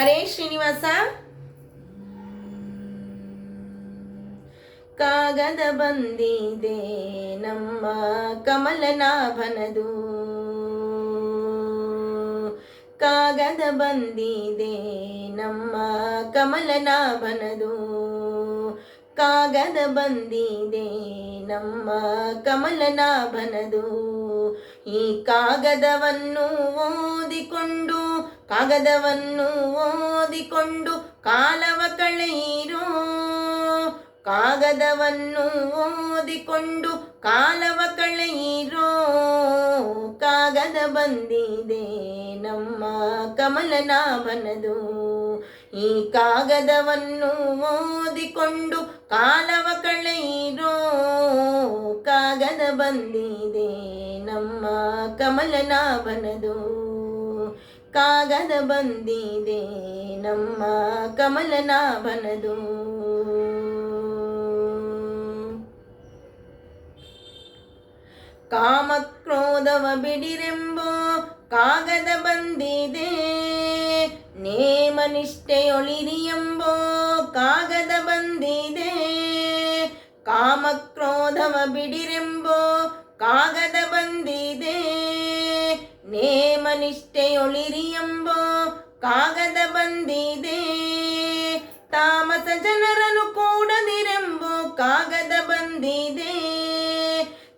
ಹರೇ ಶ್ರೀನಿವಾಸ. ಕಾಗದ ಬಂದಿದೆ ನಮ್ಮ ಕಮಲನಾಭನದು. ಕಾಗದ ಬಂದಿದೆ ನಮ್ಮ ಕಮಲನಾಭನದು. ಕಾಗದ ಬಂದಿದೆ ನಮ್ಮ ಕಮಲನಾಭನದು. ಈ ಕಾಗದವನ್ನು ಓದಿಕೊಂಡು ಕಾಗದವನ್ನು ಓದಿಕೊಂಡು ಕಾಲವ ಕಳೆಯಿರೋ. ಕಾಗದವನ್ನು ಓದಿಕೊಂಡು ಕಾಲವ ಕಳೆಯಿರೋ. ಕಾಗದ ಬಂದಿದೆ ನಮ್ಮ ಕಮಲನಾಮನದು ಈ ಕಾಗದವನ್ನು ಓದಿಕೊಂಡು ಕಾಲವ ಕಳೆಯಿರೋ. ಕಾಗದ ಬಂದಿದೆ ನಮ್ಮ ಕಮಲನಾಭನದು. ಕಾಗದ ಬಂದಿದೆ, ನಮ್ಮ ಕಮಲನಾಭನದು. ಕಾಮಕ್ರೋಧವ ಬಿಡಿರೆಂಬೋ ಕಾಗದ ಬಂದಿದೆ, ನೇಮ ನಿಷ್ಠೆಯೊಳಿರಿ ಎಂಬೋ ಕಾಗದ ಬಂದಿದೆ. ಕಾಮಕ್ರೋಧವ ಬಿಡಿರೆಂಬೋ ಕಾಗದ ನೇಮ ನಿಷ್ಠೆಯೊಳಿರಿ ಎಂಬೋ ಕಾಗದ ಬಂದಿದೆ. ತಾಮಸ ಜನರನ್ನು ಕೂಡದಿರೆಂಬೋ ಕಾಗದ ಬಂದಿದೆ.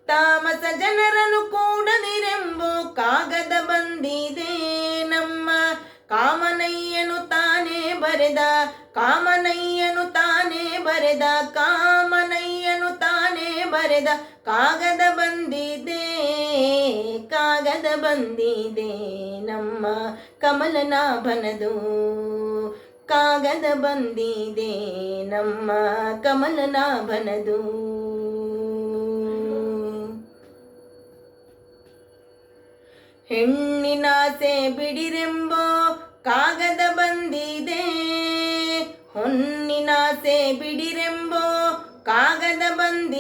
ತಾಮಸ ಜನರನ್ನು ಕೂಡದಿರೆಂಬೋ ಕಾಗದ ಬಂದಿದೆ. ನಮ್ಮ ಕಾಮನಯ್ಯನು ತಾನೇ ಬರೆದ, ಕಾಮನಯ್ಯನು ತಾನೇ ಬರೆದ, ಕಾಮನ ಬರೆದ ಕಾಗದ ಬಂದಿದೆ ಕಾಗದ ಬಂದಿದೆ ನಮ್ಮ ಕಮಲನಾಭನದು. ಕಾಗದ ಬಂದಿದೆ ನಮ್ಮ ಕಮಲನಾಭನದು. ಹೆಣ್ಣಿನಾಸೆ ಬಿಡಿರೆಂಬೋ ಕಾಗದ ಬಂದಿದೆ. ಹೊನ್ನಿನಾಸೆ ಬಿಡಿರೆಂಬೋ ಕಾಗದ ಬಂದಿದೆ.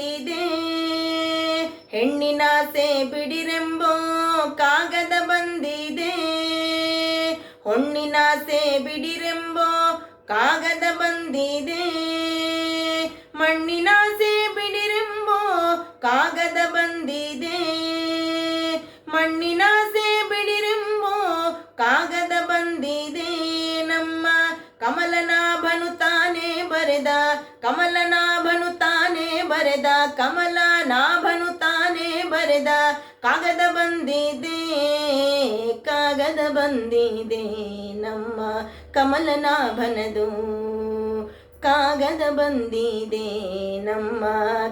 ಹೆಣ್ಣಿನಾಸೆ ಬಿಡಿರೆಂಬೋ ಕಾಗದ ಬಂದಿದೆ. ಹೊಣ್ಣಿನಾಸೆ ಬಿಡಿರೆಂಬೋ ಕಾಗದ ಬಂದಿದೆ. ಮಣ್ಣಿನಾಸೆ ಬಿಡಿರೆಂಬೋ ಕಾಗದ ಬಂದಿದೆ. ಮಣ್ಣಿನಾಸೆ ಬಿಡಿರೆಂಬೋ ಕಾಗದ ಬಂದಿದೆ. ನಮ್ಮ ಕಮಲನಾಭನು ತಾನೇ ಬರೆದ, ಕಮಲನಾಭನು ತಾನೇ ಬರೆದ, ಕಮಲನಾಭನು ಬರೆದ ಕಾಗದ ಬಂದಿದೆ ಕಾಗದ ಬಂದಿದೆ ನಮ್ಮ ಕಮಲನಾಭನದು. ಕಾಗದ ಬಂದಿದೆ ನಮ್ಮ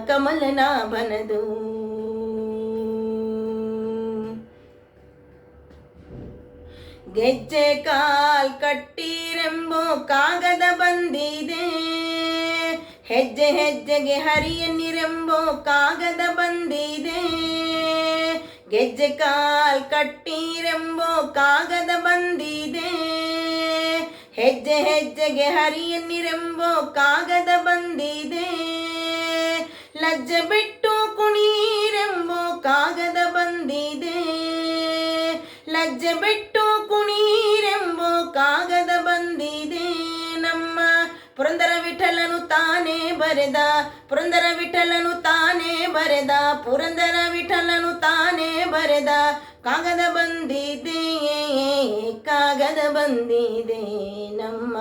ಕಮಲನಾಭನದು. ಗೆಜ್ಜೆ ಕಾಲ್ ಕಟ್ಟಿರೆಂಬೋ ಕಾಗದ ಬಂದಿದೆ. ಹೆಜ್ಜೆ ಹೆಜ್ಜೆಗೆ ಹರಿಯನ್ನಿರೆಂಬೋ ಕಾಗದ ಬಂದಿದೆ. ಗೆಜ್ಜೆ ಕಾಲ್ ಕಟ್ಟಿರೆಂಬೋ ಕಾಗದ ಬಂದಿದೆ. ಹೆಜ್ಜೆ ಹೆಜ್ಜೆಗೆ ಹರಿಯನ್ನಿರೆಂಬೋ ಕಾಗದ ಬಂದಿದೆ. ಲಜ್ಜೆ ಬಿಟ್ಟು ಕುಣೀರೆಂಬೋ ಕಾಗದ ಬಂದಿದೆ. ಲಜ್ಜೆ ಬಿಟ್ಟು ಪುರಂದರ ವಿಠಲನು ತಾನೇ ಬರೆದ, ಪುರಂದರ ವಿಠಲನು ತಾನೇ ಬರೆದ, ಪುರಂದರ ವಿಠಲನು ತಾನೇ ಬರೆದ, ಕಾಗದ ಬಂದಿದೆ ಕಾಗದ ಬಂದಿದೆ ನಮ್ಮ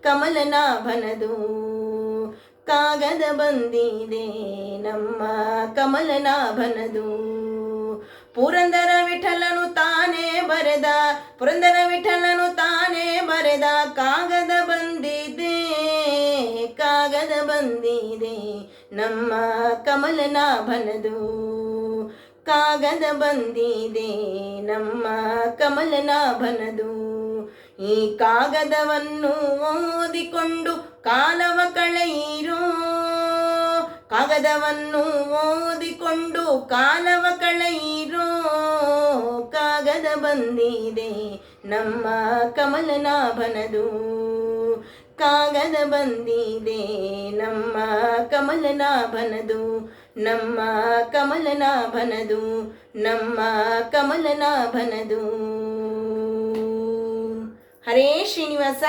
ಕಮಲನಾಭನದು. ಕಾಗದ ಬಂದಿದೆ ನಮ್ಮ ಕಮಲನಾಭನದು. ಪುರಂದರ ವಿಠಲನು ತಾನೇ ಬರೆದ, ಪುರಂದರ ವಿಠಲನು ತಾನೇ ಬರೆದ, ಕಾಗದ ನಮ್ಮ ಕಮಲನಾಭನದು ಕಾಗದ ಬಂದಿದೆ. ನಮ್ಮ ಕಮಲನಾಭನದು ಈ ಕಾಗದವನ್ನು ಓದಿಕೊಂಡು ಕಾಲವ ಕಳೆಯಿರೋ, ಕಾಗದವನ್ನು ಓದಿಕೊಂಡು ಕಾಲವ ಕಳೆಯಿರೋ ಕಾಗದ ಬಂದಿದೆ. ನಮ್ಮ ಕಮಲನಾಭನದು ಕಾಗದ ಬಂದಿದೆ. ನಮ್ಮ ಕಮಲನಾಭನದು ನಮ್ಮ ಕಮಲನಾಭನದು ನಮ್ಮ ಕಮಲನಾಭನದು. ಹರೇ ಶ್ರೀನಿವಾಸ.